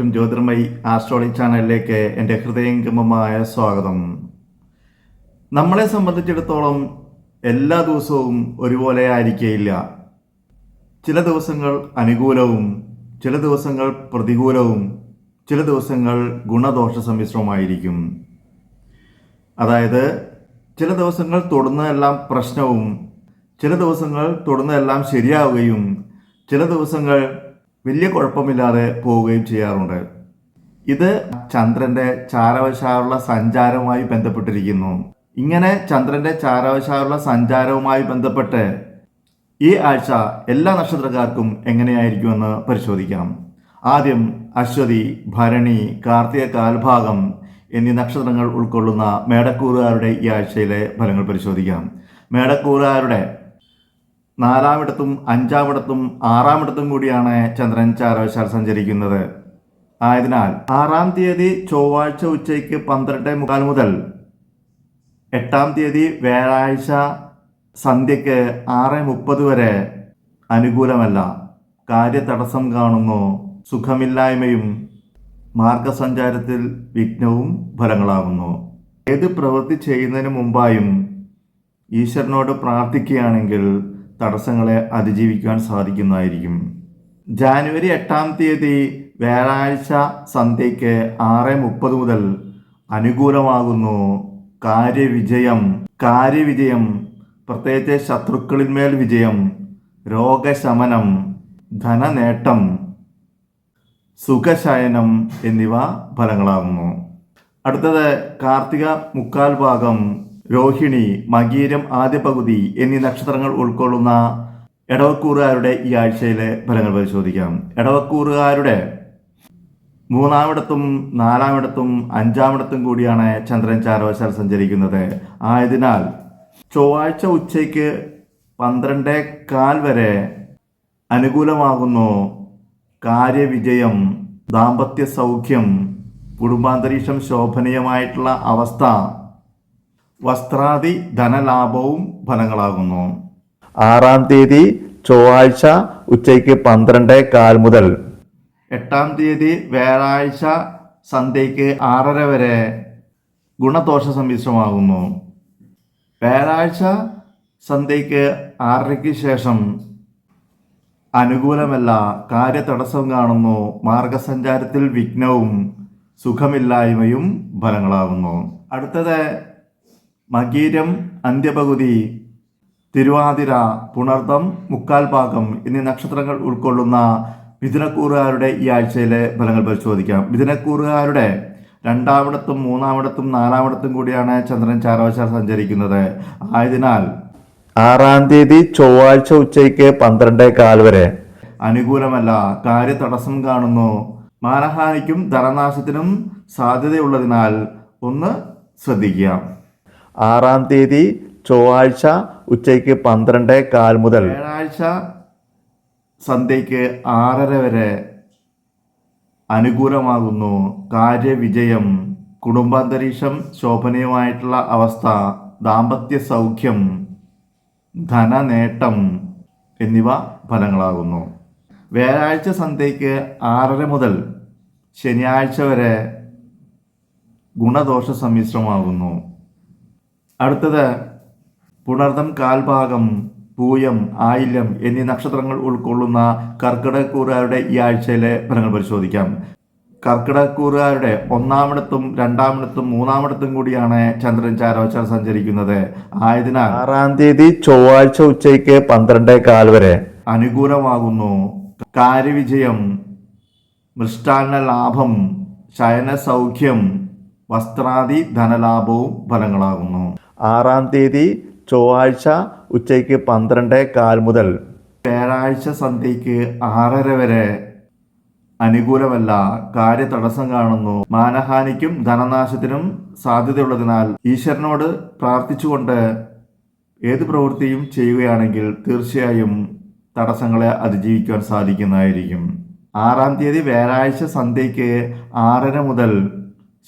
ഏവർക്കും ജ്യോതിർമയി ആസ്ട്രോളജി ചാനലിലേക്ക് എന്റെ ഹൃദയംഗമമായ സ്വാഗതം. നമ്മളെ സംബന്ധിച്ചിടത്തോളം എല്ലാ ദിവസവും ഒരുപോലെ ആയിരിക്കേയില്ല. ചില ദിവസങ്ങൾ അനുകൂലവും ചില ദിവസങ്ങൾ പ്രതികൂലവും ചില ദിവസങ്ങൾ ഗുണദോഷ സമ്മിശ്രവുമായിരിക്കും. അതായത് ചില ദിവസങ്ങൾ തൊടുന്നതെല്ലാം പ്രശ്നവും ചില ദിവസങ്ങൾ തൊടുന്നതെല്ലാം ശരിയാവുകയും ചില ദിവസങ്ങൾ വലിയ കുഴപ്പമില്ലാതെ പോവുകയും ചെയ്യാറുണ്ട്. ഇത് ചന്ദ്രന്റെ ചാരവശാലുള്ള സഞ്ചാരവുമായി ബന്ധപ്പെട്ടിരിക്കുന്നു. ഇങ്ങനെ ചന്ദ്രന്റെ ചാരവശാലുള്ള സഞ്ചാരവുമായി ബന്ധപ്പെട്ട് ഈ ആഴ്ച എല്ലാ നക്ഷത്രക്കാർക്കും എങ്ങനെയായിരിക്കുമെന്ന് പരിശോധിക്കാം. ആദ്യം അശ്വതി ഭരണി കാർത്തിക കാൽഭാഗം എന്നീ നക്ഷത്രങ്ങൾ ഉൾക്കൊള്ളുന്ന മേടക്കൂറുകാരുടെ ഈ ആഴ്ചയിലെ ഫലങ്ങൾ പരിശോധിക്കാം. മേടക്കൂറുകാരുടെ നാലാമിടത്തും അഞ്ചാമിടത്തും ആറാമിടത്തും കൂടിയാണ് ചന്ദ്രൻ ചാരവശാൽ സഞ്ചരിക്കുന്നത്. ആയതിനാൽ ആറാം തീയതി ചൊവ്വാഴ്ച ഉച്ചയ്ക്ക് പന്ത്രണ്ട് മുക്കാൽ മുതൽ എട്ടാം തീയതി വ്യാഴാഴ്ച സന്ധ്യയ്ക്ക് ആറ് മുപ്പത് വരെ അനുകൂലമല്ല. കാര്യതടസ്സം കാണുന്നു. സുഖമില്ലായ്മയും മാർഗസഞ്ചാരത്തിൽ വിഘ്നവും ഫലങ്ങളാകുന്നു. ഏത് പ്രവൃത്തി ചെയ്യുന്നതിന് മുമ്പായും ഈശ്വരനോട് പ്രാർത്ഥിക്കുകയാണെങ്കിൽ തടസ്സങ്ങളെ അതിജീവിക്കാൻ സാധിക്കുന്നതായിരിക്കും. ജാനുവരി എട്ടാം തീയതി വ്യാഴാഴ്ച സന്ധ്യയ്ക്ക് ആറ് മുപ്പത് മുതൽ അനുകൂലമാകുന്നു. കാര്യവിജയം കാര്യവിജയം പ്രത്യേകിച്ച് ശത്രുക്കളിന്മേൽ വിജയം രോഗശമനം ധനനേട്ടം സുഖശയനം എന്നിവ ഫലങ്ങളാകുന്നു. അടുത്തത് കാർത്തിക മുക്കാൽ ഭാഗം രോഹിണി മകീരം ആദ്യ പകുതി എന്നീ നക്ഷത്രങ്ങൾ ഉൾക്കൊള്ളുന്ന എടവക്കൂറുകാരുടെ ഈ ആഴ്ചയിലെ ഫലങ്ങൾ പരിശോധിക്കാം. എടവക്കൂറുകാരുടെ മൂന്നാമിടത്തും നാലാമിടത്തും അഞ്ചാമിടത്തും കൂടിയാണ് ചന്ദ്രൻ ചാരവശാൽ സഞ്ചരിക്കുന്നത്. ആയതിനാൽ ചൊവ്വാഴ്ച ഉച്ചയ്ക്ക് പന്ത്രണ്ട് കാൽ വരെ അനുകൂലമാകുന്നു. കാര്യവിജയം ദാമ്പത്യ സൗഖ്യം കുടുംബാന്തരീക്ഷം ശോഭനീയമായിട്ടുള്ള അവസ്ഥ വസ്ത്രാദി ധനലാഭവും ഫലങ്ങളാകുന്നു. ആറാം തീയതി ചൊവ്വാഴ്ച ഉച്ചയ്ക്ക് പന്ത്രണ്ട് കാൽ മുതൽ. എട്ടാം തീയതി വ്യാഴാഴ്ച സന്ധ്യയ്ക്ക് ആറര വരെ ഗുണദോഷ സമ്മിശ്രമാകുന്നു. വ്യാഴാഴ്ച സന്ധ്യയ്ക്ക് ആറരയ്ക്ക് ശേഷം അനുകൂലമല്ല കാര്യതടസ്സം കാണുന്നു. മാർഗസഞ്ചാരത്തിൽ വിഘ്നവും സുഖമില്ലായ്മയും ഫലങ്ങളാകുന്നു. അടുത്തത് മകീരം അന്ത്യപകുതി തിരുവാതിര പുണർദം മുക്കാൽ ഭാഗം എന്നീ നക്ഷത്രങ്ങൾ ഉൾക്കൊള്ളുന്ന മിഥുനക്കൂറുകാരുടെ ഈ ആഴ്ചയിലെ ഫലങ്ങൾ പരിശോധിക്കാം. മിഥുനക്കൂറുകാരുടെ രണ്ടാമിടത്തും മൂന്നാമിടത്തും നാലാമിടത്തും കൂടിയാണ് ചന്ദ്രൻ ചാരവശാൽ സഞ്ചരിക്കുന്നത്. ആയതിനാൽ ആറാം തീയതി ചൊവ്വാഴ്ച ഉച്ചയ്ക്ക് പന്ത്രണ്ടേ കാൽ വരെ. അനുകൂലമല്ല കാര്യതടസ്സം കാണുന്നു. മാനഹാനിക്കും ധനനാശത്തിനും സാധ്യതയുള്ളതിനാൽ ഒന്ന് ശ്രദ്ധിക്കുക. ആറാം തീയതി ചൊവ്വാഴ്ച ഉച്ചയ്ക്ക് പന്ത്രണ്ട് കാൽ മുതൽ. വ്യാഴാഴ്ച സന്ധ്യയ്ക്ക് ആറര വരെ അനുകൂലമാകുന്നു കാര്യവിജയം. കുടുംബാന്തരീക്ഷം ശോഭനീയമായിട്ടുള്ള അവസ്ഥ ദാമ്പത്യ സൗഖ്യം ധനനേട്ടം എന്നിവ ഫലങ്ങളാകുന്നു. വ്യാഴാഴ്ച സന്ധ്യയ്ക്ക് ആറര മുതൽ ശനിയാഴ്ച വരെ ഗുണദോഷ സമ്മിശ്രമാകുന്നു. അടുത്തത് പുണർദം കാൽഭാഗം പൂയം ആയില്യം എന്നീ നക്ഷത്രങ്ങൾ ഉൾക്കൊള്ളുന്ന കർക്കിടകൂറുകാരുടെ ഈ ആഴ്ചയിലെ ഫലങ്ങൾ പരിശോധിക്കാം. കർക്കിടക്കൂറുകാരുടെ ഒന്നാമിടത്തും രണ്ടാമിടത്തും മൂന്നാമിടത്തും കൂടിയാണ് ചന്ദ്രൻ ചാരോച്ചാർ സഞ്ചരിക്കുന്നത്. ആയതിനാൽ ആറാം തീയതി ചൊവ്വാഴ്ച ഉച്ചയ്ക്ക് പന്ത്രണ്ടേ കാൽ വരെ. അനുകൂലമാകുന്നു. കാര്യവിജയം മൃഷ്ടാന്ന ലാഭം ശയന സൗഖ്യം വസ്ത്രാദി ധനലാഭവും ഫലങ്ങളാകുന്നു. ആറാം തീയതി ചൊവ്വാഴ്ച ഉച്ചയ്ക്ക് പന്ത്രണ്ട് കാൽ മുതൽ. വ്യാഴാഴ്ച സന്ധ്യയ്ക്ക് ആറര വരെ അനുകൂലമല്ല കാര്യതടസ്സം കാണുന്നു. മാനഹാനിക്കും ധനനാശത്തിനും സാധ്യതയുള്ളതിനാൽ ഈശ്വരനോട് പ്രാർത്ഥിച്ചുകൊണ്ട് ഏത് പ്രവൃത്തിയും ചെയ്യുകയാണെങ്കിൽ തീർച്ചയായും തടസ്സങ്ങളെ അതിജീവിക്കുവാൻ സാധിക്കുന്നതായിരിക്കും. ആറാം തീയതി വ്യാഴാഴ്ച സന്ധ്യയ്ക്ക് ആറര മുതൽ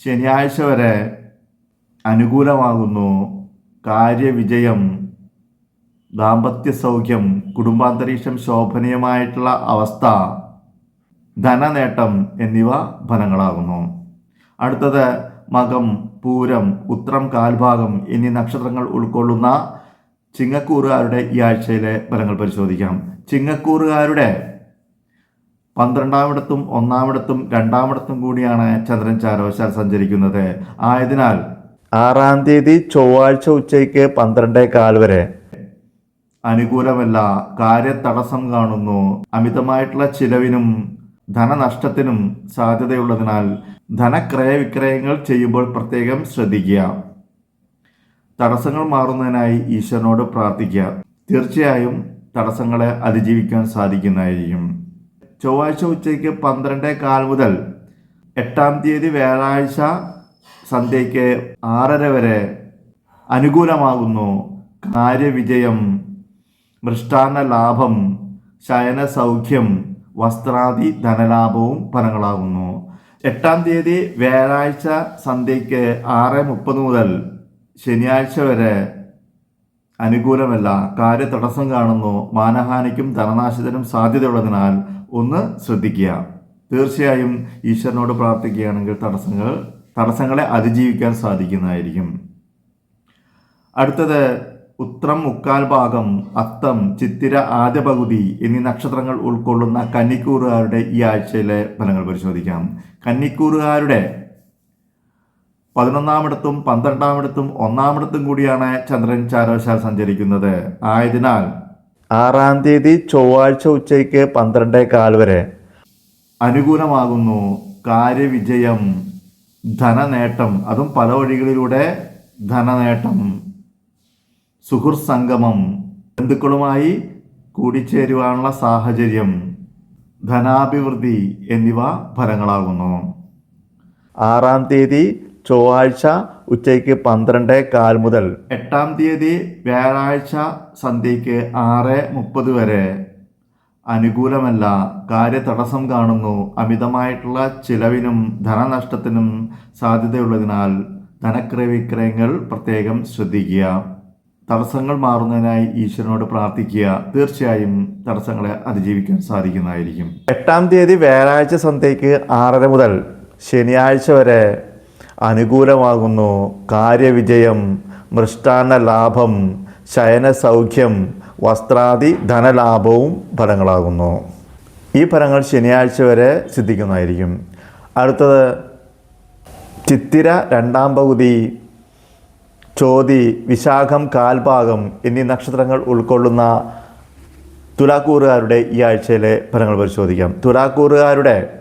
ശനിയാഴ്ച വരെ അനുകൂലമാകുന്നു. കാര്യവിജയം ദാമ്പത്യ സൗഖ്യം കുടുംബാന്തരീക്ഷം ശോഭനീയമായിട്ടുള്ള അവസ്ഥ ധനനേട്ടം എന്നിവ ഫലങ്ങളാകുന്നു. അടുത്തത് മകം പൂരം ഉത്രം കാൽഭാഗം എന്നീ നക്ഷത്രങ്ങൾ ഉൾക്കൊള്ളുന്ന ചിങ്ങക്കൂറുകാരുടെ ഈ ആഴ്ചയിലെ ഫലങ്ങൾ പരിശോധിക്കാം. ചിങ്ങക്കൂറുകാരുടെ പന്ത്രണ്ടാമിടത്തും ഒന്നാമിടത്തും രണ്ടാമിടത്തും കൂടിയാണ് ചന്ദ്രൻ ചാരവശാൽ സഞ്ചരിക്കുന്നത്. ആയതിനാൽ ആറാം തീയതി ചൊവ്വാഴ്ച ഉച്ചയ്ക്ക് പന്ത്രണ്ടേ കാൽ വരെ. അനുകൂലമല്ല കാര്യതടസ്സം കാണുന്നു. അമിതമായിട്ടുള്ള ചിലവിനും ധനനഷ്ടത്തിനും സാധ്യതയുള്ളതിനാൽ ധനക്രയ വിക്രയങ്ങൾ ചെയ്യുമ്പോൾ പ്രത്യേകം ശ്രദ്ധിക്കുക. തടസ്സങ്ങൾ മാറുന്നതിനായി ഈശ്വരനോട് പ്രാർത്ഥിക്കുക. തീർച്ചയായും തടസ്സങ്ങളെ അതിജീവിക്കാൻ സാധിക്കുന്നതായിരിക്കും. ചൊവ്വാഴ്ച ഉച്ചയ്ക്ക് പന്ത്രണ്ടേ കാൽ മുതൽ എട്ടാം തീയതി വ്യാഴാഴ്ച സന്ധ്യയ്ക്ക് ആറര വരെ അനുകൂലമാകുന്നു. കാര്യവിജയം മൃഷ്ടാന്ന ലാഭം ശയന സൗഖ്യം വസ്ത്രാദി ധനലാഭവും ഫലങ്ങളാകുന്നു. എട്ടാം തീയതി വ്യാഴാഴ്ച സന്ധ്യയ്ക്ക് ആറ് മുപ്പത് മുതൽ ശനിയാഴ്ച വരെ അനുകൂലമല്ല. കാര്യ തടസ്സം കാണുന്നു. മാനഹാനിക്കും ധനനാശത്തിനും സാധ്യതയുള്ളതിനാൽ ഒന്ന് ശ്രദ്ധിക്കുക. തീർച്ചയായും ഈശ്വരനോട് പ്രാർത്ഥിക്കുകയാണെങ്കിൽ തടസ്സങ്ങൾ തടസ്സങ്ങളെ അതിജീവിക്കാൻ സാധിക്കുന്നതായിരിക്കും. അടുത്തത് ഉത്രം മുക്കാൽ ഭാഗം അത്തം ചിത്തിര ആദ്യ പകുതി എന്നീ നക്ഷത്രങ്ങൾ ഉൾക്കൊള്ളുന്ന കന്നിക്കൂറുകാരുടെ ഈ ആഴ്ചയിലെ ഫലങ്ങൾ പരിശോധിക്കാം. കന്നിക്കൂറുകാരുടെ പതിനൊന്നാമിടത്തും പന്ത്രണ്ടാമിടത്തും ഒന്നാമിടത്തും കൂടിയാണ് ചന്ദ്രൻ ചാരവശാൽ സഞ്ചരിക്കുന്നത്. ആയതിനാൽ ആറാം തീയതി ചൊവ്വാഴ്ച ഉച്ചയ്ക്ക് പന്ത്രണ്ടേ കാൽ വരെ അനുകൂലമാകുന്നു. കാര്യവിജയം. ധനനേട്ടം. അതും പല വഴികളിലൂടെ ധനനേട്ടം. സുഹൃർ സംഗമം. ബന്ധുക്കളുമായി കൂടിച്ചേരുവാനുള്ള സാഹചര്യം. ധനാഭിവൃദ്ധി എന്നിവ ഫലങ്ങളാകുന്നു. ആറാം തീയതി ചൊവ്വാഴ്ച ഉച്ചയ്ക്ക് പന്ത്രണ്ട് കാൽ മുതൽ. എട്ടാം തീയതി വ്യാഴാഴ്ച സന്ധ്യയ്ക്ക് ആറ് മുപ്പത് വരെ. അനുകൂലമല്ല. കാര്യതടസ്സം കാണുന്നു. അമിതമായിട്ടുള്ള ചിലവിനും ധനനഷ്ടത്തിനും സാധ്യതയുള്ളതിനാൽ ധനക്രയ വിക്രയങ്ങൾ പ്രത്യേകം ശ്രദ്ധിക്കുക. തടസ്സങ്ങൾ മാറുന്നതിനായി ഈശ്വരനോട് പ്രാർത്ഥിക്കുക. തീർച്ചയായും തടസ്സങ്ങളെ അതിജീവിക്കാൻ സാധിക്കുന്നതായിരിക്കും. എട്ടാം തീയതി വ്യാഴാഴ്ച സന്ധ്യയ്ക്ക് ആറര മുതൽ ശനിയാഴ്ച വരെ അനുകൂലമാകുന്നു. കാര്യവിജയം മൃഷ്ടാന്ന ലാഭം ശയന സൗഖ്യം വസ്ത്രാദി ധനലാഭവും ഫലങ്ങളാകുന്നു. ഈ ഫലങ്ങൾ ശനിയാഴ്ച വരെ സിദ്ധിക്കുന്നതായിരിക്കും. അടുത്തത് ചിത്തിര രണ്ടാം പകുതി ചോതി വിശാഖം കാൽഭാഗം എന്നീ നക്ഷത്രങ്ങൾ ഉൾക്കൊള്ളുന്ന തുലാക്കൂറുകാരുടെ ഈ ആഴ്ചയിലെ ഫലങ്ങൾ പരിശോധിക്കാം. തുലാക്കൂറുകാരുടെ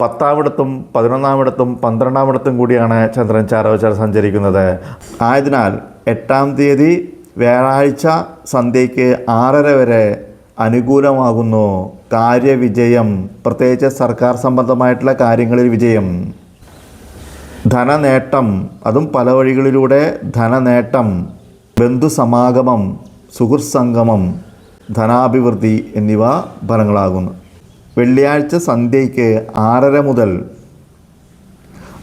പത്താമിടത്തും പതിനൊന്നാമിടത്തും പന്ത്രണ്ടാമിടത്തും കൂടിയാണ് ചന്ദ്രൻ ചാരവച്ചാൽ സഞ്ചരിക്കുന്നത്. ആയതിനാൽ എട്ടാം തീയതി വ്യാഴാഴ്ച സന്ധ്യയ്ക്ക് ആറര വരെ അനുകൂലമാകുന്നു കാര്യവിജയം. പ്രത്യേകിച്ച് സർക്കാർ സംബന്ധമായിട്ടുള്ള കാര്യങ്ങളിൽ വിജയം. ധനനേട്ടം. അതും പല വഴികളിലൂടെ ധനനേട്ടം. ബന്ധുസമാഗമം സുഹൃത്സംഗമം ധനാഭിവൃദ്ധി എന്നിവ ഫലങ്ങളാകുന്നു. വെള്ളിയാഴ്ച സന്ധ്യയ്ക്ക് ആറര മുതൽ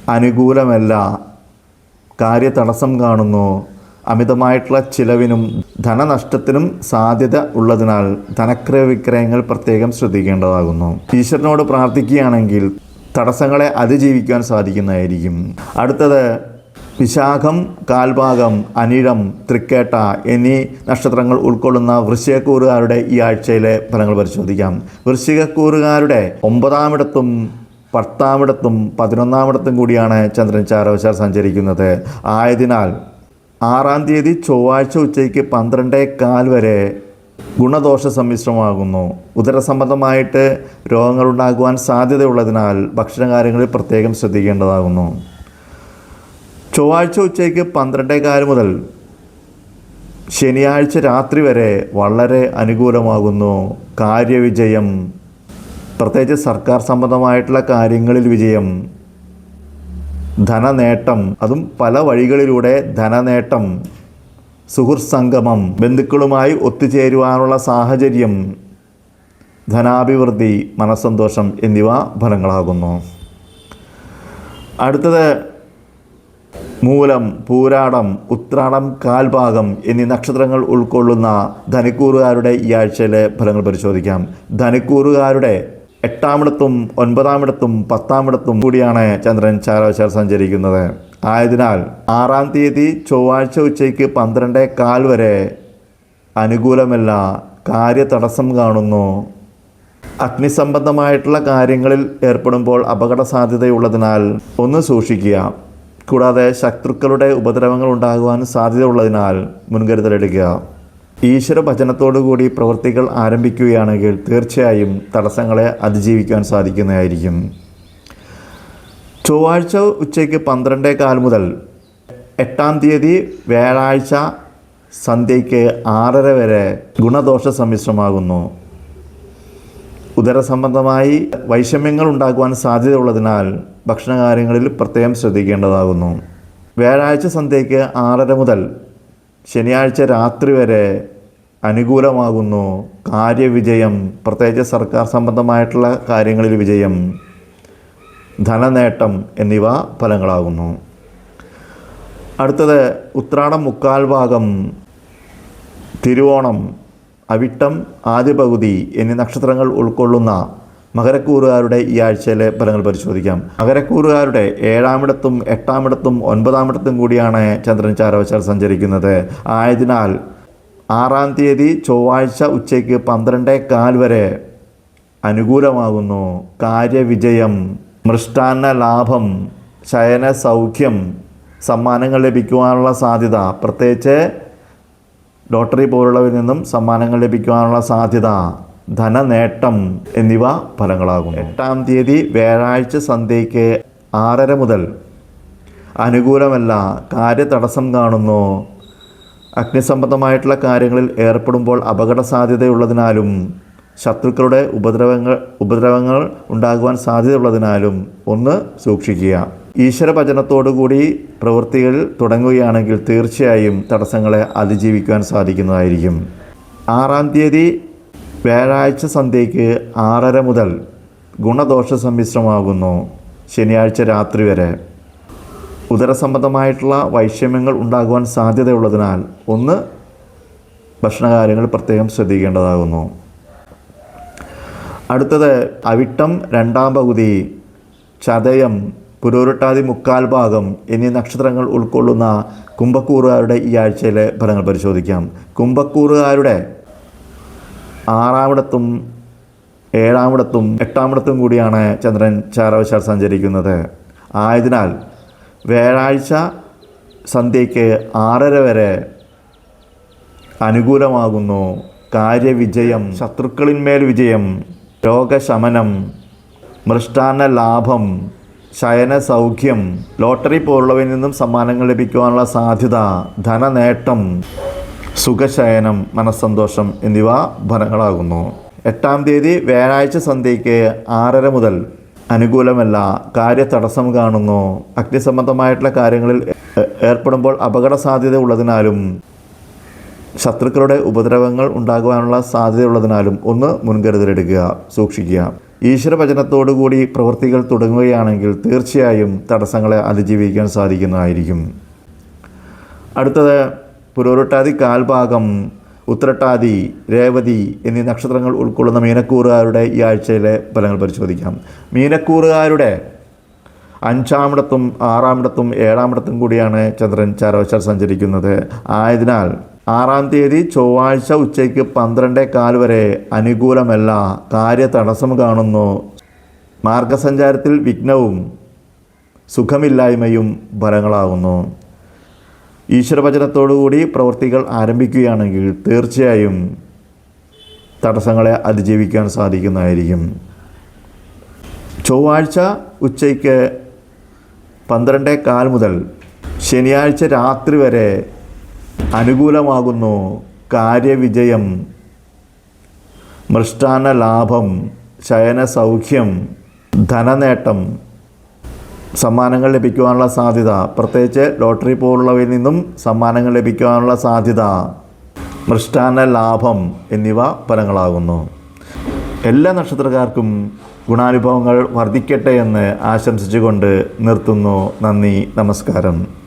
അനുകൂലമല്ല. കാര്യതടസ്സം കാണുന്നു. അമിതമായിട്ടുള്ള ചിലവിനും ധനനഷ്ടത്തിനും സാധ്യത ഉള്ളതിനാൽ ധനക്രയ വിക്രയങ്ങൾ പ്രത്യേകം ശ്രദ്ധിക്കേണ്ടതാകുന്നു. ഈശ്വരനോട് പ്രാർത്ഥിക്കുകയാണെങ്കിൽ തടസ്സങ്ങളെ അതിജീവിക്കാൻ സാധിക്കുന്നതായിരിക്കും. അടുത്തത് വിശാഖം കാൽഭാഗം അനിഴം തൃക്കേട്ട എന്നീ നക്ഷത്രങ്ങൾ ഉൾക്കൊള്ളുന്ന വൃശ്ചികക്കൂറുകാരുടെ ഈ ആഴ്ചയിലെ ഫലങ്ങൾ പരിശോധിക്കാം. വൃശ്ചികക്കൂറുകാരുടെ ഒമ്പതാമിടത്തും പത്താമിടത്തും പതിനൊന്നാമിടത്തും കൂടിയാണ് ചന്ദ്രൻ ചാരവശാൽ സഞ്ചരിക്കുന്നത്. ആയതിനാൽ ആറാം തീയതി ചൊവ്വാഴ്ച ഉച്ചയ്ക്ക് പന്ത്രണ്ടേ കാൽ വരെ ഗുണദോഷ സമ്മിശ്രമാകുന്നു. ഉദരസംബന്ധമായിട്ട് രോഗങ്ങളുണ്ടാകുവാൻ സാധ്യതയുള്ളതിനാൽ ഭക്ഷണകാര്യങ്ങളിൽ പ്രത്യേകം ശ്രദ്ധിക്കേണ്ടതാകുന്നു. ചൊവ്വാഴ്ച ഉച്ചയ്ക്ക് പന്ത്രണ്ടേ കാൽ മുതൽ ശനിയാഴ്ച രാത്രി വരെ വളരെ അനുകൂലമാകുന്നു. കാര്യവിജയം പ്രത്യേകിച്ച് സർക്കാർ സംബന്ധമായിട്ടുള്ള കാര്യങ്ങളിൽ വിജയം ധനനേട്ടം. അതും പല വഴികളിലൂടെ ധനനേട്ടം സുഹൃത്സംഗമം ബന്ധുക്കളുമായി ഒത്തുചേരുവാനുള്ള സാഹചര്യം ധനാഭിവൃദ്ധി മനസ്സന്തോഷം എന്നിവ ഫലങ്ങളാകുന്നു. അടുത്തത് മൂലം പൂരാടം ഉത്രാടം കാൽഭാഗം എന്നീ നക്ഷത്രങ്ങൾ ഉൾക്കൊള്ളുന്ന ധനിക്കൂറുകാരുടെ ഈ ആഴ്ചയിലെ ഫലങ്ങൾ പരിശോധിക്കാം. ധനിക്കൂറുകാരുടെ എട്ടാമിടത്തും ഒൻപതാമിടത്തും പത്താമിടത്തും കൂടിയാണ് ചന്ദ്രൻ ചാരവശാൽ സഞ്ചരിക്കുന്നത്. ആയതിനാൽ ആറാം തീയതി ചൊവ്വാഴ്ച ഉച്ചയ്ക്ക് പന്ത്രണ്ടേ കാൽ വരെ അനുകൂലമല്ല കാര്യതടസ്സം കാണുന്നു. അഗ്നിസംബന്ധമായിട്ടുള്ള കാര്യങ്ങളിൽ ഏർപ്പെടുമ്പോൾ അപകട സാധ്യതയുള്ളതിനാൽ ഒന്ന് സൂക്ഷിക്കുക. കൂടാതെ ശത്രുക്കളുടെ ഉപദ്രവങ്ങൾ ഉണ്ടാകുവാൻ സാധ്യതയുള്ളതിനാൽ മുൻകരുതലെടുക്കുക ഈശ്വര ഭജനത്തോടുകൂടി പ്രവൃത്തികൾ ആരംഭിക്കുകയാണെങ്കിൽ തീർച്ചയായും തടസ്സങ്ങളെ അതിജീവിക്കാൻ സാധിക്കുന്നതായിരിക്കും. ചൊവ്വാഴ്ച ഉച്ചയ്ക്ക് പന്ത്രണ്ടേ കാൽ മുതൽ എട്ടാം തീയതി വ്യാഴാഴ്ച സന്ധ്യയ്ക്ക് ആറര വരെ ഗുണദോഷ സമ്മിശ്രമാകുന്നു. ഉദരസംബന്ധമായി വൈഷമ്യങ്ങൾ ഉണ്ടാകുവാൻ സാധ്യതയുള്ളതിനാൽ ഭക്ഷണകാര്യങ്ങളിൽ പ്രത്യേകം ശ്രദ്ധിക്കേണ്ടതാകുന്നു. വ്യാഴാഴ്ച സന്ധ്യയ്ക്ക് ആറര മുതൽ ശനിയാഴ്ച രാത്രി വരെ അനുകൂലമാകുന്നു കാര്യവിജയം. പ്രത്യേകിച്ച് സർക്കാർ സംബന്ധമായിട്ടുള്ള കാര്യങ്ങളിൽ വിജയം ധനനേട്ടം എന്നിവ ഫലങ്ങളാകുന്നു. അടുത്തത് ഉത്രാടം മുക്കാൽ ഭാഗം തിരുവോണം അവിട്ടം ആദ്യ പകുതി എന്നീ നക്ഷത്രങ്ങൾ ഉൾക്കൊള്ളുന്ന മകരക്കൂറുകാരുടെ ഈ ആഴ്ചയിലെ ഫലങ്ങൾ പരിശോധിക്കാം. മകരക്കൂറുകാരുടെ ഏഴാമിടത്തും എട്ടാമിടത്തും ഒൻപതാമിടത്തും കൂടിയാണ് ചന്ദ്രൻ ചാരവശാൽ സഞ്ചരിക്കുന്നത്. ആയതിനാൽ ആറാം തീയതി ചൊവ്വാഴ്ച ഉച്ചയ്ക്ക് പന്ത്രണ്ടേ കാൽ വരെ അനുകൂലമാകുന്നു. കാര്യവിജയം മൃഷ്ടാന്ന ലാഭം ശയന സൗഖ്യം സമ്മാനങ്ങൾ ലഭിക്കുവാനുള്ള സാധ്യത പ്രത്യേകിച്ച് ലോട്ടറി പോലുള്ളവരിൽ നിന്നും സമ്മാനങ്ങൾ ലഭിക്കുവാനുള്ള സാധ്യത ധനനേട്ടം എന്നിവ ഫലങ്ങളാകും എട്ടാം തീയതി വ്യാഴാഴ്ച സന്ധ്യയ്ക്ക് ആറര മുതൽ അനുകൂലമല്ല കാര്യതടസ്സം കാണുന്നു. അഗ്നിസംബന്ധമായിട്ടുള്ള കാര്യങ്ങളിൽ ഏർപ്പെടുമ്പോൾ അപകട സാധ്യതയുള്ളതിനാലും ശത്രുക്കളുടെ ഉപദ്രവങ്ങൾ ഉപദ്രവങ്ങൾ ഉണ്ടാകുവാൻ സാധ്യതയുള്ളതിനാലും ഒന്ന് സൂക്ഷിക്കുക. ഈശ്വര ഭജനത്തോടുകൂടി പ്രവൃത്തികൾ തുടങ്ങുകയാണെങ്കിൽ തീർച്ചയായും തടസ്സങ്ങളെ അതിജീവിക്കുവാൻ സാധിക്കുന്നതായിരിക്കും. ആറാം തീയതി വ്യാഴാഴ്ച സന്ധ്യയ്ക്ക് ആറര മുതൽ ഗുണദോഷ സമ്മിശ്രമാകുന്നു. ശനിയാഴ്ച രാത്രി വരെ. ഉദരസംബന്ധമായിട്ടുള്ള വൈഷമ്യങ്ങൾ ഉണ്ടാകുവാൻ സാധ്യതയുള്ളതിനാൽ ഒന്ന് ഭക്ഷണകാര്യങ്ങൾ പ്രത്യേകം ശ്രദ്ധിക്കേണ്ടതാകുന്നു. അടുത്തത് അവിട്ടം രണ്ടാം പകുതി ചതയം പുരോരുട്ടാതി മുക്കാൽ ഭാഗം എന്നീ നക്ഷത്രങ്ങൾ ഉൾക്കൊള്ളുന്ന കുംഭക്കൂറുകാരുടെ ഈ ആഴ്ചയിലെ ഫലങ്ങൾ പരിശോധിക്കാം. കുംഭക്കൂറുകാരുടെ ആറാമിടത്തും ഏഴാമിടത്തും എട്ടാമിടത്തും കൂടിയാണ് ചന്ദ്രൻ ചാരവശാൽ സഞ്ചരിക്കുന്നത്. ആയതിനാൽ വ്യാഴാഴ്ച സന്ധ്യയ്ക്ക് ആറര വരെ അനുകൂലമാകുന്നു. കാര്യവിജയം ശത്രുക്കളിന്മേൽ വിജയം രോഗശമനം മൃഷ്ടാന്ന ലാഭം ശയന സൗഖ്യം ലോട്ടറി പോലുള്ളവയിൽ നിന്നും സമ്മാനങ്ങൾ ലഭിക്കുവാനുള്ള സാധ്യത ധനനേട്ടം സുഖശയനം മനസ്സന്തോഷം എന്നിവ ഫലങ്ങളാകുന്നു. എട്ടാം തീയതി വ്യാഴാഴ്ച സന്ധ്യയ്ക്ക് ആറര മുതൽ അനുകൂലമല്ല കാര്യതടസ്സം കാണുന്നു. അഗ്നിസംബന്ധമായിട്ടുള്ള കാര്യങ്ങളിൽ ഏർപ്പെടുമ്പോൾ അപകട സാധ്യത ഉള്ളതിനാലും ശത്രുക്കളുടെ ഉപദ്രവങ്ങൾ ഉണ്ടാകുവാനുള്ള സാധ്യത സാധ്യതയുള്ളതിനാലും ഒന്ന് മുൻകരുതലെടുക്കുക സൂക്ഷിക്കുക. ഈശ്വര ഭജനത്തോടുകൂടി പ്രവൃത്തികൾ തുടങ്ങുകയാണെങ്കിൽ തീർച്ചയായും തടസ്സങ്ങളെ അതിജീവിക്കാൻ സാധിക്കുന്നതായിരിക്കും. അടുത്തത് പുരോരുട്ടാതി കാൽഭാഗം ഉത്രട്ടാതി രേവതി എന്നീ നക്ഷത്രങ്ങൾ ഉൾക്കൊള്ളുന്ന മീനക്കൂറുകാരുടെ ഈ ആഴ്ചയിലെ ഫലങ്ങൾ പരിശോധിക്കാം. മീനക്കൂറുകാരുടെ അഞ്ചാമിടത്തും ആറാമിടത്തും ഏഴാമിടത്തും കൂടിയാണ് ചന്ദ്രൻ ചാരവശാൽ സഞ്ചരിക്കുന്നത്. ആയതിനാൽ ആറാം തീയതി ചൊവ്വാഴ്ച ഉച്ചയ്ക്ക് പന്ത്രണ്ടേ കാൽ വരെ അനുകൂലമല്ല കാര്യ തടസ്സം കാണുന്നു. മാർഗസഞ്ചാരത്തിൽ വിഘ്നവും സുഖമില്ലായ്മയും ഫലങ്ങളാകുന്നു ഈശ്വരഭജനത്തോടുകൂടി പ്രവൃത്തികൾ ആരംഭിക്കുകയാണെങ്കിൽ തീർച്ചയായും തടസ്സങ്ങളെ അതിജീവിക്കാൻ സാധിക്കുന്നതായിരിക്കും. ചൊവ്വാഴ്ച ഉച്ചയ്ക്ക് പന്ത്രണ്ട് കാൽ മുതൽ ശനിയാഴ്ച രാത്രി വരെ അനുകൂലമാകുന്നു കാര്യവിജയം മൃഷ്ടാന ലാഭം ശയന സൗഖ്യം ധനനേട്ടം സമ്മാനങ്ങൾ ലഭിക്കുവാനുള്ള സാധ്യത. പ്രത്യേകിച്ച് ലോട്ടറി പോലുള്ളവയിൽ നിന്നും സമ്മാനങ്ങൾ ലഭിക്കുവാനുള്ള സാധ്യത. മൃഷ്ടാന ലാഭം എന്നിവ ഫലങ്ങളാകുന്നു. എല്ലാ നക്ഷത്രക്കാർക്കും ഗുണാനുഭവങ്ങൾ വർദ്ധിക്കട്ടെ എന്ന് ആശംസിച്ചുകൊണ്ട് നിർത്തുന്നു. നന്ദി നമസ്കാരം.